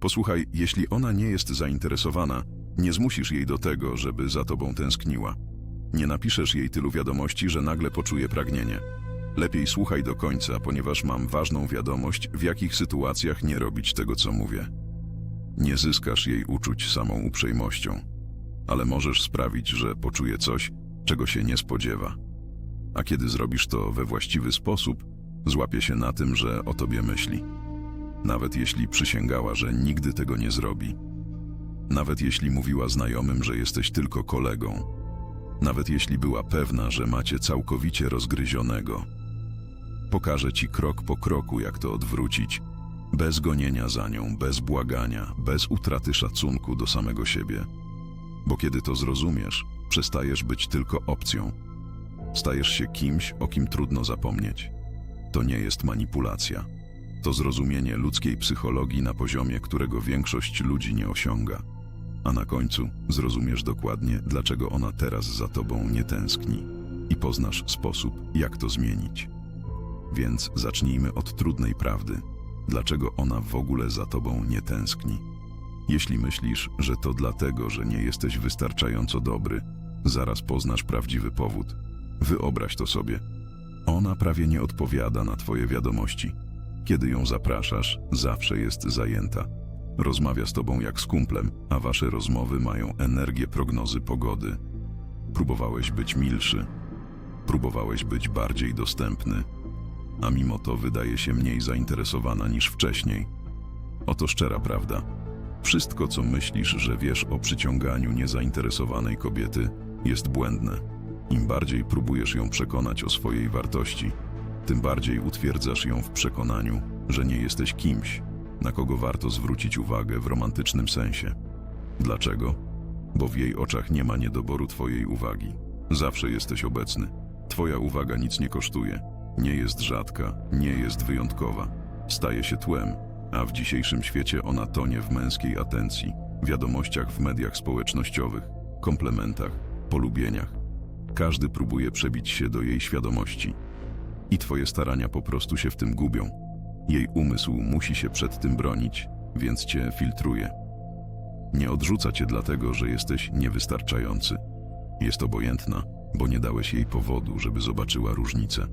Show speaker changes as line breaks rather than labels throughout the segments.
Posłuchaj, jeśli ona nie jest zainteresowana, nie zmusisz jej do tego, żeby za tobą tęskniła. Nie napiszesz jej tylu wiadomości, że nagle poczuje pragnienie. Lepiej słuchaj do końca, ponieważ mam ważną wiadomość, w jakich sytuacjach nie robić tego, co mówię. Nie zyskasz jej uczuć samą uprzejmością, ale możesz sprawić, że poczuje coś, czego się nie spodziewa. A kiedy zrobisz to we właściwy sposób, złapie się na tym, że o tobie myśli. Nawet jeśli przysięgała, że nigdy tego nie zrobi. Nawet jeśli mówiła znajomym, że jesteś tylko kolegą. Nawet jeśli była pewna, że macie całkowicie rozgryzionego. Pokażę ci krok po kroku, jak to odwrócić, bez gonienia za nią, bez błagania, bez utraty szacunku do samego siebie. Bo kiedy to zrozumiesz, przestajesz być tylko opcją. Stajesz się kimś, o kim trudno zapomnieć. To nie jest manipulacja. To zrozumienie ludzkiej psychologii na poziomie, którego większość ludzi nie osiąga. A na końcu zrozumiesz dokładnie, dlaczego ona teraz za tobą nie tęskni i poznasz sposób, jak to zmienić. Więc zacznijmy od trudnej prawdy. Dlaczego ona w ogóle za tobą nie tęskni? Jeśli myślisz, że to dlatego, że nie jesteś wystarczająco dobry, zaraz poznasz prawdziwy powód. Wyobraź to sobie. Ona prawie nie odpowiada na twoje wiadomości. Kiedy ją zapraszasz, zawsze jest zajęta. Rozmawia z tobą jak z kumplem, a wasze rozmowy mają energię prognozy pogody. Próbowałeś być milszy, próbowałeś być bardziej dostępny, a mimo to wydaje się mniej zainteresowana niż wcześniej. Oto szczera prawda. Wszystko, co myślisz, że wiesz o przyciąganiu niezainteresowanej kobiety, jest błędne. Im bardziej próbujesz ją przekonać o swojej wartości, tym bardziej utwierdzasz ją w przekonaniu, że nie jesteś kimś, na kogo warto zwrócić uwagę w romantycznym sensie. Dlaczego? Bo w jej oczach nie ma niedoboru Twojej uwagi. Zawsze jesteś obecny. Twoja uwaga nic nie kosztuje. Nie jest rzadka, nie jest wyjątkowa. Staje się tłem, a w dzisiejszym świecie ona tonie w męskiej atencji, wiadomościach w mediach społecznościowych, komplementach, polubieniach. Każdy próbuje przebić się do jej świadomości. I twoje starania po prostu się w tym gubią. Jej umysł musi się przed tym bronić, więc cię filtruje. Nie odrzuca cię dlatego, że jesteś niewystarczający. Jest obojętna, bo nie dałeś jej powodu, żeby zobaczyła różnicę.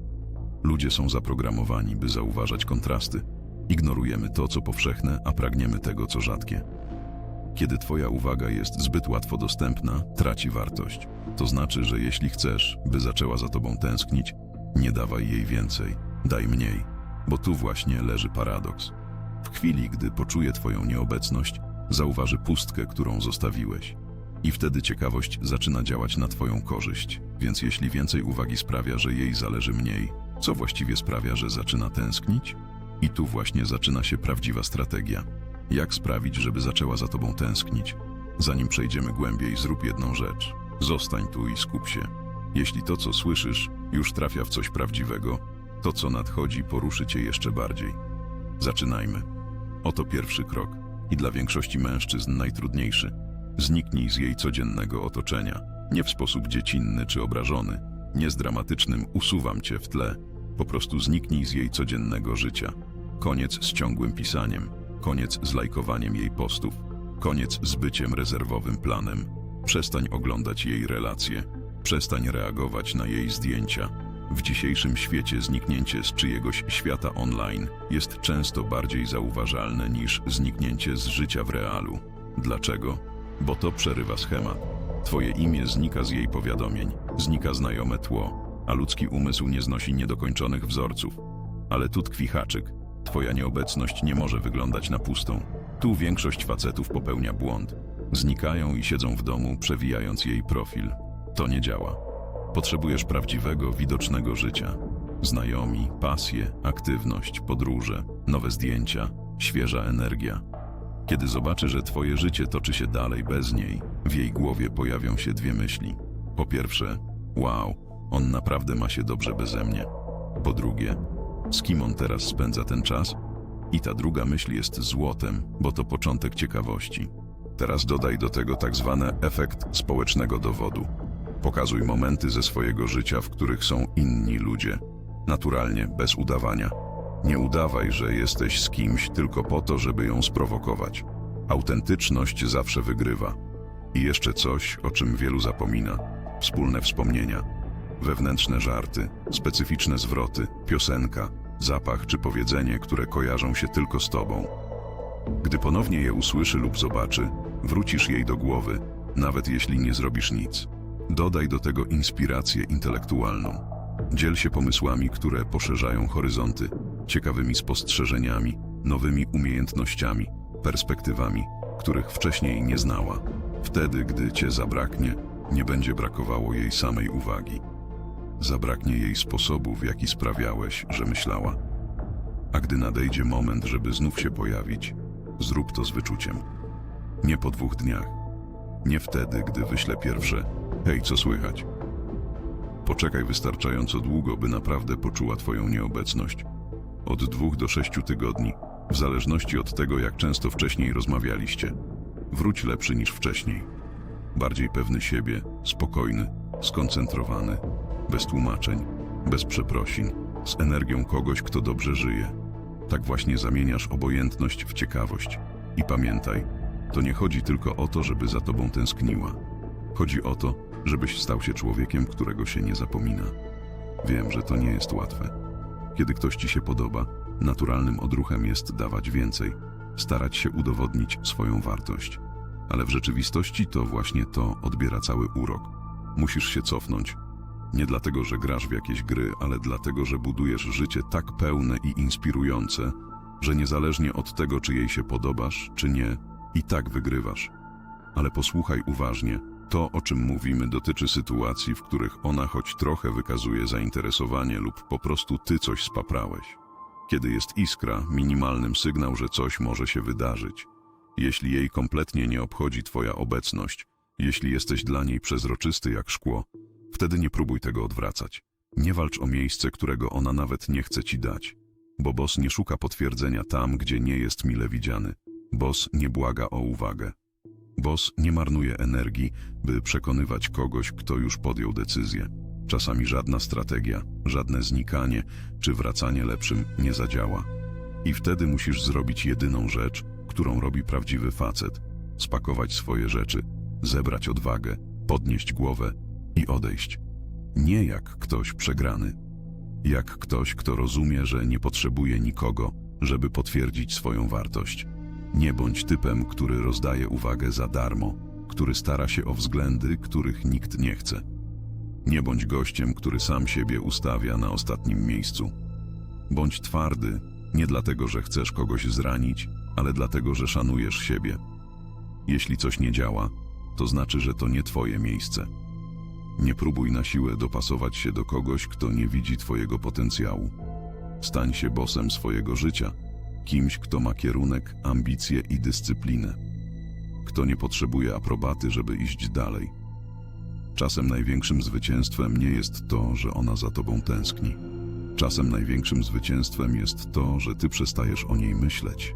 Ludzie są zaprogramowani, by zauważać kontrasty. Ignorujemy to, co powszechne, a pragniemy tego, co rzadkie. Kiedy Twoja uwaga jest zbyt łatwo dostępna, traci wartość. To znaczy, że jeśli chcesz, by zaczęła za Tobą tęsknić, nie dawaj jej więcej, daj mniej, bo tu właśnie leży paradoks. W chwili, gdy poczuje Twoją nieobecność, zauważy pustkę, którą zostawiłeś. I wtedy ciekawość zaczyna działać na Twoją korzyść, więc jeśli więcej uwagi sprawia, że jej zależy mniej, co właściwie sprawia, że zaczyna tęsknić? I tu właśnie zaczyna się prawdziwa strategia. Jak sprawić, żeby zaczęła za tobą tęsknić? Zanim przejdziemy głębiej, zrób jedną rzecz. Zostań tu i skup się. Jeśli to, co słyszysz, już trafia w coś prawdziwego, to, co nadchodzi, poruszy cię jeszcze bardziej. Zaczynajmy. Oto pierwszy krok i dla większości mężczyzn najtrudniejszy. Zniknij z jej codziennego otoczenia. Nie w sposób dziecinny czy obrażony, nie z dramatycznym usuwam cię w tle. Po prostu zniknij z jej codziennego życia. Koniec z ciągłym pisaniem, koniec z lajkowaniem jej postów, koniec z byciem rezerwowym planem. Przestań oglądać jej relacje, przestań reagować na jej zdjęcia. W dzisiejszym świecie zniknięcie z czyjegoś świata online jest często bardziej zauważalne niż zniknięcie z życia w realu. Dlaczego? Bo to przerywa schemat. Twoje imię znika z jej powiadomień, znika znajome tło, a ludzki umysł nie znosi niedokończonych wzorców. Ale tu tkwi haczyk. Twoja nieobecność nie może wyglądać na pustą. Tu większość facetów popełnia błąd. Znikają i siedzą w domu, przewijając jej profil. To nie działa. Potrzebujesz prawdziwego, widocznego życia. Znajomi, pasje, aktywność, podróże, nowe zdjęcia, świeża energia. Kiedy zobaczy, że twoje życie toczy się dalej bez niej, w jej głowie pojawią się dwie myśli. Po pierwsze, wow, on naprawdę ma się dobrze beze mnie. Po drugie, z kim on teraz spędza ten czas? I ta druga myśl jest złotem, bo to początek ciekawości. Teraz dodaj do tego tak zwany efekt społecznego dowodu. Pokazuj momenty ze swojego życia, w których są inni ludzie. Naturalnie, bez udawania. Nie udawaj, że jesteś z kimś tylko po to, żeby ją sprowokować. Autentyczność zawsze wygrywa. I jeszcze coś, o czym wielu zapomina: wspólne wspomnienia, wewnętrzne żarty, specyficzne zwroty, piosenka, zapach czy powiedzenie, które kojarzą się tylko z tobą. Gdy ponownie je usłyszy lub zobaczy, wrócisz jej do głowy, nawet jeśli nie zrobisz nic. Dodaj do tego inspirację intelektualną. Dziel się pomysłami, które poszerzają horyzonty, ciekawymi spostrzeżeniami, nowymi umiejętnościami, perspektywami, których wcześniej nie znała. Wtedy, gdy cię zabraknie, nie będzie brakowało jej samej uwagi. Zabraknie jej sposobu, w jaki sprawiałeś, że myślała. A gdy nadejdzie moment, żeby znów się pojawić, zrób to z wyczuciem. Nie po dwóch dniach. Nie wtedy, gdy wyślę pierwsze hej, co słychać. Poczekaj wystarczająco długo, by naprawdę poczuła Twoją nieobecność. Od dwóch do sześciu tygodni, w zależności od tego, jak często wcześniej rozmawialiście. Wróć lepszy niż wcześniej. Bardziej pewny siebie, spokojny, skoncentrowany, bez tłumaczeń, bez przeprosin, z energią kogoś, kto dobrze żyje. Tak właśnie zamieniasz obojętność w ciekawość. I pamiętaj, to nie chodzi tylko o to, żeby za tobą tęskniła. Chodzi o to, żebyś stał się człowiekiem, którego się nie zapomina. Wiem, że to nie jest łatwe. Kiedy ktoś ci się podoba, naturalnym odruchem jest dawać więcej, starać się udowodnić swoją wartość. Ale w rzeczywistości to właśnie to odbiera cały urok. Musisz się cofnąć. Nie dlatego, że grasz w jakieś gry, ale dlatego, że budujesz życie tak pełne i inspirujące, że niezależnie od tego, czy jej się podobasz, czy nie, i tak wygrywasz. Ale posłuchaj uważnie. To, o czym mówimy, dotyczy sytuacji, w których ona choć trochę wykazuje zainteresowanie lub po prostu ty coś spaprałeś. Kiedy jest iskra, minimalnym sygnał, że coś może się wydarzyć. Jeśli jej kompletnie nie obchodzi twoja obecność, jeśli jesteś dla niej przezroczysty jak szkło, wtedy nie próbuj tego odwracać. Nie walcz o miejsce, którego ona nawet nie chce ci dać. Bo boss nie szuka potwierdzenia tam, gdzie nie jest mile widziany. Boss nie błaga o uwagę. Boss nie marnuje energii, by przekonywać kogoś, kto już podjął decyzję. Czasami żadna strategia, żadne znikanie czy wracanie lepszym nie zadziała. I wtedy musisz zrobić jedyną rzecz, którą robi prawdziwy facet: spakować swoje rzeczy, zebrać odwagę, podnieść głowę i odejść. Nie jak ktoś przegrany. Jak ktoś, kto rozumie, że nie potrzebuje nikogo, żeby potwierdzić swoją wartość. Nie bądź typem, który rozdaje uwagę za darmo, który stara się o względy, których nikt nie chce. Nie bądź gościem, który sam siebie ustawia na ostatnim miejscu. Bądź twardy, nie dlatego, że chcesz kogoś zranić, ale dlatego, że szanujesz siebie. Jeśli coś nie działa, to znaczy, że to nie twoje miejsce. Nie próbuj na siłę dopasować się do kogoś, kto nie widzi twojego potencjału. Stań się bosem swojego życia, kimś, kto ma kierunek, ambicje i dyscyplinę. Kto nie potrzebuje aprobaty, żeby iść dalej. Czasem największym zwycięstwem nie jest to, że ona za tobą tęskni. Czasem największym zwycięstwem jest to, że ty przestajesz o niej myśleć.